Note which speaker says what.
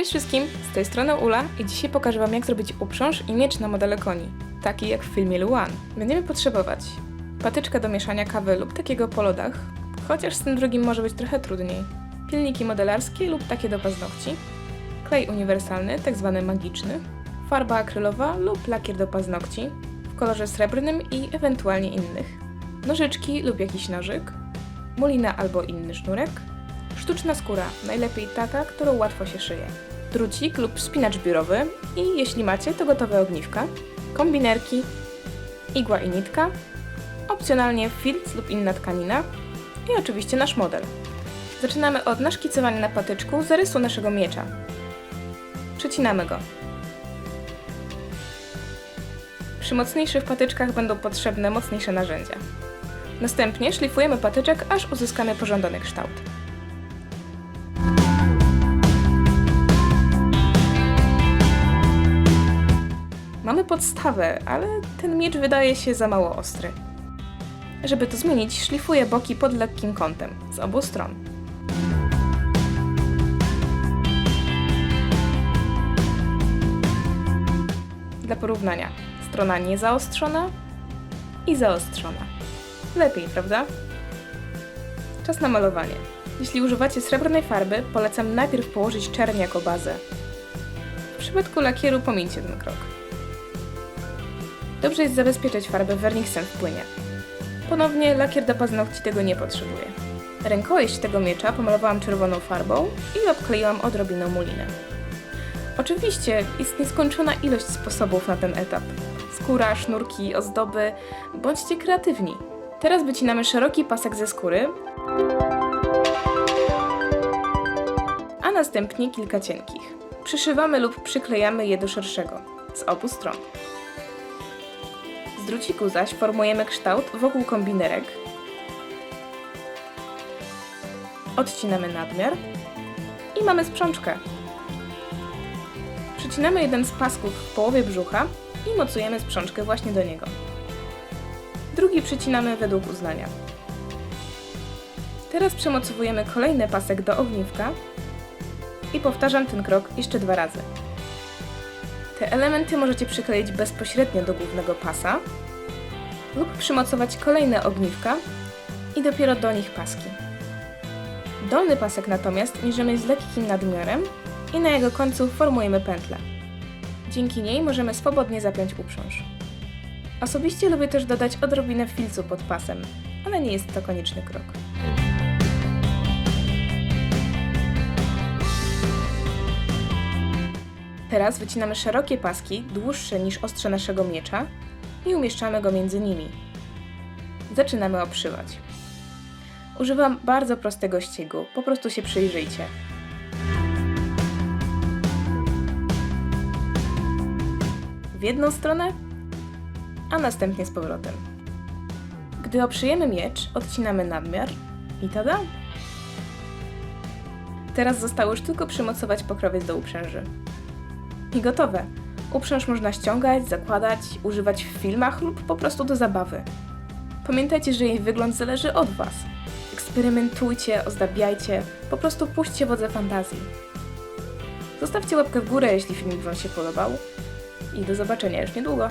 Speaker 1: Cześć wszystkim, z tej strony Ula i dzisiaj pokażę Wam jak zrobić uprząż i miecz na modele koni, taki jak w filmie Luan. Będziemy potrzebować patyczkę do mieszania kawy lub takiego po lodach, chociaż z tym drugim może być trochę trudniej, pilniki modelarskie lub takie do paznokci, klej uniwersalny, tak zwany magiczny, farba akrylowa lub lakier do paznokci w kolorze srebrnym i ewentualnie innych, nożyczki lub jakiś nożyk, mulina albo inny sznurek, Sztuczna skóra, najlepiej taka, którą łatwo się szyje. Drucik lub spinacz biurowy i jeśli macie, to gotowe ogniwka, kombinerki, igła i nitka, opcjonalnie filc lub inna tkanina i oczywiście nasz model. Zaczynamy od naszkicowania na patyczku zarysu naszego miecza. Przecinamy go. Przy mocniejszych patyczkach będą potrzebne mocniejsze narzędzia. Następnie szlifujemy patyczek, aż uzyskamy pożądany kształt. Mamy podstawę, ale ten miecz wydaje się za mało ostry. Żeby to zmienić, szlifuję boki pod lekkim kątem, z obu stron. Dla porównania, strona niezaostrzona i zaostrzona. Lepiej, prawda? Czas na malowanie. Jeśli używacie srebrnej farby, polecam najpierw położyć czerń jako bazę. W przypadku lakieru pomińcie ten krok. Dobrze jest zabezpieczyć farbę werniksem w płynie. Ponownie lakier do paznokci tego nie potrzebuje. Rękojeść tego miecza pomalowałam czerwoną farbą i obkleiłam odrobiną mulinę. Oczywiście jest nieskończona ilość sposobów na ten etap. Skóra, sznurki, ozdoby, bądźcie kreatywni. Teraz wycinamy szeroki pasek ze skóry, a następnie kilka cienkich. Przyszywamy lub przyklejamy je do szerszego, z obu stron. Druciku zaś formujemy kształt wokół kombinerek. Odcinamy nadmiar i mamy sprzączkę. Przycinamy jeden z pasków w połowie brzucha i mocujemy sprzączkę właśnie do niego. Drugi przycinamy według uznania. Teraz przemocowujemy kolejny pasek do ogniwka i powtarzam ten krok jeszcze dwa razy. Te elementy możecie przykleić bezpośrednio do głównego pasa lub przymocować kolejne ogniwka i dopiero do nich paski. Dolny pasek natomiast mierzymy z lekkim nadmiarem i na jego końcu formujemy pętlę. Dzięki niej możemy swobodnie zapiąć uprząż. Osobiście lubię też dodać odrobinę filcu pod pasem, ale nie jest to konieczny krok. Teraz wycinamy szerokie paski, dłuższe niż ostrze naszego miecza i umieszczamy go między nimi. Zaczynamy obszywać. Używam bardzo prostego ściegu, po prostu się przyjrzyjcie. W jedną stronę, a następnie z powrotem. Gdy obszyjemy miecz, odcinamy nadmiar i tada! Teraz zostało już tylko przymocować pokrowiec do uprzęży. I gotowe. Uprząż można ściągać, zakładać, używać w filmach lub po prostu do zabawy. Pamiętajcie, że jej wygląd zależy od Was. Eksperymentujcie, ozdabiajcie, po prostu puśćcie wodze fantazji. Zostawcie łapkę w górę, jeśli filmik Wam się podobał i do zobaczenia już niedługo.